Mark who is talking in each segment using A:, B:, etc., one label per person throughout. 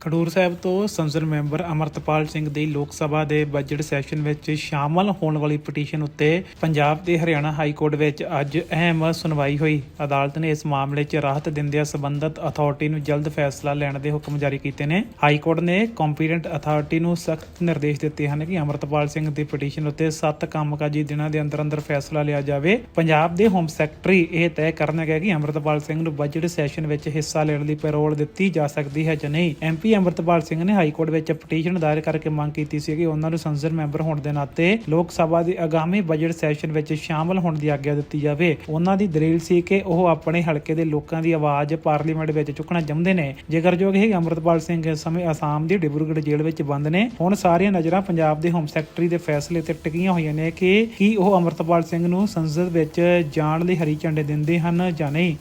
A: ਖਡੂਰ ਸਾਹਿਬ ਤੋਂ ਸੰਸਦ ਮੈਂਬਰ ਅਮਰਤਪਾਲ ਸਿੰਘ ਦੀ ਲੋਕ ਸਭਾ ਦੇ ਬਜਟ ਸੈਸ਼ਨ ਵਿੱਚ ਸ਼ਾਮਲ ਹੋਣ ਵਾਲੀ ਪਟੀਸ਼ਨ ਉੱਤੇ ਪੰਜਾਬ ਤੇ ਹਰਿਆਣਾ ਹਾਈ ਕੋਰਟ ਵਿੱਚ ਅੱਜ ਅਹਿਮ ਸੁਣਵਾਈ ਹੋਈ। ਅਦਾਲਤ ਨੇ ਇਸ ਮਾਮਲੇ 'ਚ ਰਾਹਤ ਦਿੰਦਿਆਂ ਸਬੰਧਤ ਅਥਾਰਟੀ ਨੂੰ ਜਲਦ ਫੈਸਲਾ ਲੈਣ ਦੇ ਹੁਕਮ ਜਾਰੀ ਕੀਤੇ ਨੇ। ਹਾਈ ਕੋਰਟ ਨੇ ਕੰਪੀਟੈਂਟ ਅਥਾਰਟੀ ਨੂੰ ਸਖਤ ਨਿਰਦੇਸ਼ ਦਿੱਤੇ ਹਨ ਕਿ ਅਮਰਤਪਾਲ ਸਿੰਘ ਦੀ ਪਟੀਸ਼ਨ ਉੱਤੇ 7 ਕੰਮਕਾਜੀ ਦਿਨਾਂ ਦੇ ਅੰਦਰ ਅੰਦਰ ਫੈਸਲਾ ਲਿਆ ਜਾਵੇ। ਪੰਜਾਬ ਦੇ ਹੋਮ ਸੈਕਟਰੀ ਇਹ ਤੈਅ ਕਰਨਗੇ ਕਿ ਅਮਰਤਪਾਲ ਸਿੰਘ ਨੂੰ ਬਜਟ ਸੈਸ਼ਨ ਵਿੱਚ ਹਿੱਸਾ ਲੈਣ ਦੀ ਪੈਰੋਲ ਦਿੱਤੀ ਜਾ ਸਕਦੀ ਹੈ ਜਾਂ ਨਹੀਂ। ਐਮਪੀ ਅਮਰਤਪਾਲ ਸਿੰਘ ਨੇ ਹਾਈ ਕੋਰਟ ਵਿੱਚ ਪਟੀਸ਼ਨ ਦਾਇਰ ਕਰਕੇ ਮੰਗ ਕੀਤੀ ਸੀ ਕਿ ਉਹਨਾਂ ਨੂੰ ਸੰਸਦ ਮੈਂਬਰ ਹੋਣ ਦੇ ਨਾਤੇ ਲੋਕ ਸਭਾ ਦੀ ਆਗਾਮੀ ਬਜਟ ਸੈਸ਼ਨ ਵਿੱਚ ਸ਼ਾਮਲ ਹੋਣ ਦੀ ਆਗਿਆ ਦਿੱਤੀ ਜਾਵੇ। ਉਹਨਾਂ ਦੀ ਦਲੀਲ ਸੀ ਕਿ ਉਹ ਆਪਣੇ ਹਲਕੇ ਦੇ ਲੋਕਾਂ ਦੀ ਆਵਾਜ਼ ਪਾਰਲੀਮੈਂਟ ਵਿੱਚ ਚੁੱਕਣਾ ਚਾਹੁੰਦੇ ਨੇ। ਜੇਕਰਯੋਗ ਹੈ ਕਿ ਅਮਰਤਪਾਲ ਸਿੰਘ ਇਸ ਸਮੇਂ ਆਸਾਮ ਦੀ ਡਿਬਰੂਗੜ੍ਹ ਜੇਲ੍ਹ ਵਿੱਚ ਬੰਦ ਨੇ। ਹੁਣ ਸਾਰੀਆਂ ਨਜ਼ਰਾਂ ਪੰਜਾਬ ਦੇ ਹੋਮ ਸੈਕਟਰੀ ਦੇ ਫੈਸਲੇ ਤੇ ਟਿਕੀਆਂ ਹੋਈਆਂ ਨੇ ਕਿ ਕੀ ਉਹ ਅਮਰਤਪਾਲ ਸਿੰਘ ਨੂੰ ਸੰਸਦ ਵਿੱਚ ਜਾਣ ਲਈ ਹਰੀ ਝੰਡੇ ਦਿੰਦੇ ਹਨ ਜਾਂ ਨਹੀਂ।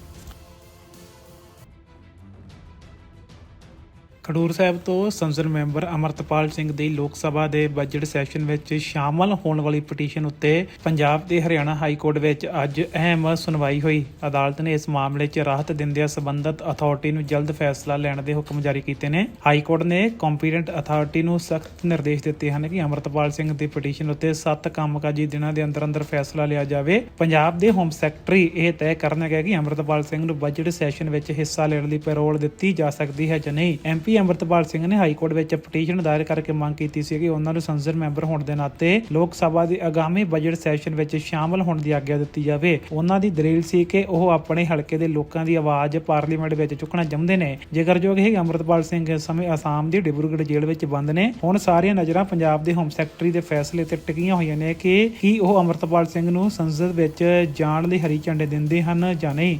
A: ਖਡੂਰ ਸਾਹਿਬ ਤੋਂ ਸੰਸਦ ਮੈਂਬਰ ਅਮਰਤਪਾਲ ਸਿੰਘ ਦੀ ਲੋਕ ਸਭਾ ਦੇ ਬਜਟ ਸੈਸ਼ਨ ਵਿੱਚ ਸ਼ਾਮਲ ਹੋਣ ਵਾਲੀ ਪਟੀਸ਼ਨ ਉੱਤੇ ਪੰਜਾਬ ਤੇ ਹਰਿਆਣਾ ਹਾਈ ਕੋਰਟ ਵਿੱਚ ਅੱਜ ਅਹਿਮ ਸੁਣਵਾਈ ਹੋਈ। ਅਦਾਲਤ ਨੇ ਇਸ ਮਾਮਲੇ 'ਚ ਰਾਹਤ ਦਿੰਦਿਆਂ ਸਬੰਧਤ ਅਥਾਰਟੀ ਨੂੰ ਜਲਦ ਫੈਸਲਾ ਲੈਣ ਦੇ ਹੁਕਮ ਜਾਰੀ ਕੀਤੇ ਨੇ। ਹਾਈ ਕੋਰਟ ਨੇ ਕੰਪੀਟੈਂਟ ਅਥਾਰਟੀ ਨੂੰ ਸਖਤ ਨਿਰਦੇਸ਼ ਦਿੱਤੇ ਹਨ ਕਿ ਅਮਰਤਪਾਲ ਸਿੰਘ ਦੀ ਪਟੀਸ਼ਨ ਉੱਤੇ 7 ਕੰਮਕਾਜੀ ਦਿਨਾਂ ਦੇ ਅੰਦਰ ਅੰਦਰ ਫੈਸਲਾ ਲਿਆ ਜਾਵੇ। ਪੰਜਾਬ ਦੇ ਹੋਮ ਸੈਕਟਰੀ ਇਹ ਤੈਅ ਕਰਨਗੇ ਕਿ ਅਮਰਤਪਾਲ ਸਿੰਘ ਨੂੰ ਬਜਟ ਸੈਸ਼ਨ ਵਿੱਚ ਹਿੱਸਾ ਲੈਣ ਦੀ ਪੈਰੋਲ ਦਿੱਤੀ ਜਾ ਸਕਦੀ ਹੈ ਜਾਂ ਨਹੀਂ। ਐਮਪੀ ਅਮਰਤਪਾਲ ਸਿੰਘ ਨੇ ਹਾਈ ਕੋਰਟ ਵਿੱਚ ਪਟੀਸ਼ਨ ਦਾਇਰ ਕਰਕੇ ਮੰਗ ਕੀਤੀ ਸੀ ਕਿ ਉਹਨਾਂ ਨੂੰ ਸੰਸਦ ਮੈਂਬਰ ਹੋਣ ਦੇ ਨਾਤੇ ਲੋਕ ਸਭਾ ਦੀ ਆਗਾਮੀ ਬਜਟ ਸੈਸ਼ਨ ਵਿੱਚ ਸ਼ਾਮਲ ਹੋਣ ਦੀ ਆਗਿਆ ਦਿੱਤੀ ਜਾਵੇ। ਉਹਨਾਂ ਦੀ ਦਲੀਲ ਸੀ ਕਿ ਉਹ ਆਪਣੇ ਹਲਕੇ ਦੇ ਲੋਕਾਂ ਦੀ ਆਵਾਜ਼ ਪਾਰਲੀਮੈਂਟ ਵਿੱਚ ਚੁੱਕਣਾ ਚਾਹੁੰਦੇ ਨੇ। ਜ਼ਿਕਰਯੋਗ ਹੈ ਕਿ ਅਮਰਤਪਾਲ ਸਿੰਘ ਇਸ ਸਮੇਂ ਆਸਾਮ ਦੀ ਡਿਬਰੂਗੜ੍ਹ ਜੇਲ੍ਹ ਵਿੱਚ ਬੰਦ ਨੇ। ਹੁਣ ਸਾਰੀਆਂ ਨਜ਼ਰਾਂ ਪੰਜਾਬ ਦੇ ਹੋਮ ਸੈਕਟਰੀ ਦੇ ਫੈਸਲੇ ਤੇ ਟਿਕੀਆਂ ਹੋਈਆਂ ਨੇ ਕਿ ਕੀ ਉਹ ਅਮਰਤਪਾਲ ਸਿੰਘ ਨੂੰ ਸੰਸਦ ਵਿੱਚ ਜਾਣ ਲਈ ਹਰੀ ਝੰਡੇ ਦਿੰਦੇ ਹਨ ਜਾਂ ਨਹੀਂ।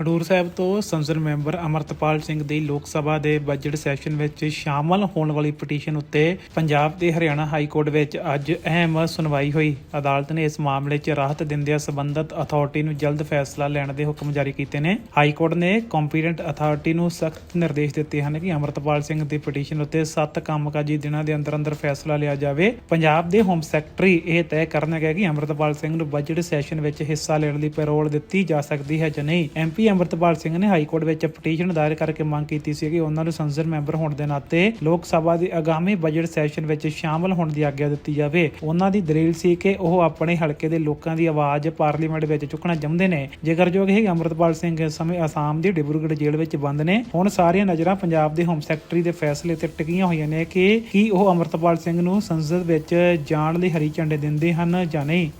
A: ਖਡੂਰ ਸਾਹਿਬ ਤੋਂ ਸੰਸਦ ਮੈਂਬਰ ਅਮਰਤਪਾਲ ਸਿੰਘ ਦੀ ਲੋਕ ਸਭਾ ਦੇ ਬਜਟ ਸੈਸ਼ਨ ਵਿੱਚ ਸ਼ਾਮਲ ਹੋਣ ਵਾਲੀ ਪਟੀਸ਼ਨ ਉੱਤੇ ਪੰਜਾਬ ਤੇ ਹਰਿਆਣਾ ਹਾਈ ਕੋਰਟ ਵਿੱਚ ਅੱਜ ਅਹਿਮ ਸੁਣਵਾਈ ਹੋਈ। ਅਦਾਲਤ ਨੇ ਇਸ ਮਾਮਲੇ 'ਚ ਰਾਹਤ ਦਿੰਦਿਆਂ ਸਬੰਧਤ ਅਥਾਰਟੀ ਨੂੰ ਜਲਦ ਫੈਸਲਾ ਲੈਣ ਦੇ ਹੁਕਮ ਜਾਰੀ ਕੀਤੇ ਨੇ। ਹਾਈ ਕੋਰਟ ਨੇ ਕੰਪੀਟੈਂਟ ਅਥਾਰਟੀ ਨੂੰ ਸਖਤ ਨਿਰਦੇਸ਼ ਦਿੱਤੇ ਹਨ ਕਿ ਅਮਰਤਪਾਲ ਸਿੰਘ ਦੀ ਪਟੀਸ਼ਨ ਉੱਤੇ 7 ਕੰਮਕਾਜੀ ਦਿਨਾਂ ਦੇ ਅੰਦਰ ਅੰਦਰ ਫੈਸਲਾ ਲਿਆ ਜਾਵੇ। ਪੰਜਾਬ ਦੇ ਹੋਮ ਸੈਕਟਰੀ ਇਹ ਤੈਅ ਕਰਨਗੇ ਕਿ ਅਮਰਤਪਾਲ ਸਿੰਘ ਨੂੰ ਬਜਟ ਸੈਸ਼ਨ ਵਿੱਚ ਹਿੱਸਾ ਲੈਣ ਦੀ ਪੈਰੋਲ ਦਿੱਤੀ ਜਾ ਸਕਦੀ ਹੈ ਜਾਂ ਨਹੀਂ। ਐਮਪੀ ਅਮਰਤਪਾਲ ਸਿੰਘ ਨੇ ਹਾਈ ਕੋਰਟ ਵਿੱਚ ਪਟੀਸ਼ਨ ਦਾਇਰ ਕਰਕੇ ਮੰਗ ਕੀਤੀ ਸੀ ਕਿ ਉਹਨਾਂ ਨੂੰ ਸੰਸਦ ਮੈਂਬਰ ਹੋਣ ਦੇ ਨਾਤੇ ਲੋਕ ਸਭਾ ਦੀ ਆਗਾਮੀ ਬਜਟ ਸੈਸ਼ਨ ਵਿੱਚ ਸ਼ਾਮਲ ਹੋਣ ਦੀ ਆਗਿਆ ਦਿੱਤੀ ਜਾਵੇ। ਉਹਨਾਂ ਦੀ ਦਲੀਲ ਸੀ ਕਿ ਉਹ ਆਪਣੇ ਹਲਕੇ ਦੇ ਲੋਕਾਂ ਦੀ ਆਵਾਜ਼ ਪਾਰਲੀਮੈਂਟ ਵਿੱਚ ਚੁੱਕਣਾ ਚਾਹੁੰਦੇ ਨੇ। ਜ਼ਿਕਰਯੋਗ ਹੈ ਅੰਮ੍ਰਿਤਪਾਲ ਸਿੰਘ ਇਸ ਸਮੇਂ ਆਸਾਮ ਦੀ ਡਿਬਰੂਗੜ੍ਹ ਜੇਲ੍ਹ ਵਿੱਚ ਬੰਦ ਨੇ। ਹੁਣ ਸਾਰੀਆਂ ਨਜ਼ਰਾਂ ਪੰਜਾਬ ਦੇ ਹੋਮ ਸੈਕਟਰੀ ਦੇ ਫੈਸਲੇ ਤੇ ਟਿਕੀਆਂ ਹੋਈਆਂ ਨੇ ਕਿ ਕੀ ਉਹ ਅੰਮ੍ਰਿਤਪਾਲ ਸਿੰਘ ਨੂੰ ਸੰਸਦ ਵਿੱਚ ਜਾਣ ਲਈ ਹਰੀ ਝੰਡੇ ਦਿੰਦੇ ਹਨ ਜਾਂ ਨਹੀਂ।